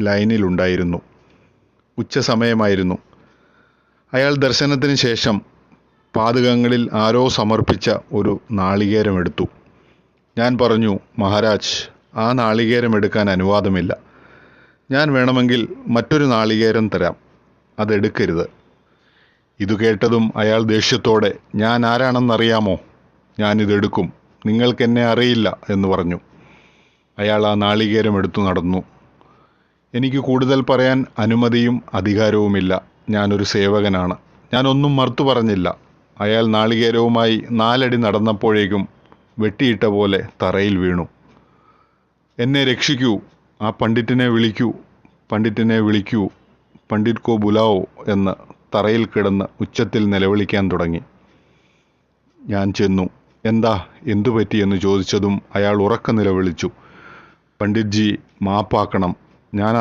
ലൈനിലുണ്ടായിരുന്നു. ഉച്ചസമയമായിരുന്നു. അയാൾ ദർശനത്തിന് ശേഷം പാതകങ്ങളിൽ ആരോ സമർപ്പിച്ച ഒരു നാളികേരമെടുത്തു. ഞാൻ പറഞ്ഞു മഹാരാജ് ആ നാളികേരം എടുക്കാൻ അനുവാദമില്ല. ഞാൻ വേണമെങ്കിൽ മറ്റൊരു നാളികേരം തരാം. അതെടുക്കരുത്. ഇതു കേട്ടതും അയാൾ ദേഷ്യത്തോടെ ഞാൻ ആരാണെന്നറിയാമോ? ഞാനിതെടുക്കും നിങ്ങൾക്കെന്നെ അറിയില്ല എന്ന് പറഞ്ഞു. അയാൾ ആ നാളികേരം എടുത്തു നടന്നു. എനിക്ക് കൂടുതൽ പറയാൻ അനുമതിയും അധികാരവുമില്ല. ഞാനൊരു സേവകനാണ്. ഞാനൊന്നും മറുത്തു പറഞ്ഞില്ല. അയാൾ നാളികേരവുമായി നാലടി നടന്നപ്പോഴേക്കും വെട്ടിയിട്ട പോലെ തറയിൽ വീണു. എന്നെ രക്ഷിക്കൂ. ആ പണ്ഡിറ്റിനെ വിളിക്കൂ. പണ്ഡിറ്റിനെ വിളിക്കൂ. പണ്ഡിറ്റ് കോ ബുലാവോ എന്ന് തറയിൽ കിടന്ന് ഉച്ചത്തിൽ നിലവിളിക്കാൻ തുടങ്ങി. ഞാൻ ചെന്നു. എന്താ എന്തു പറ്റിയെന്ന് ചോദിച്ചതും അയാൾ ഉറക്ക നിലവിളിച്ചു. പണ്ഡിറ്റ്ജി മാപ്പാക്കണം. ഞാൻ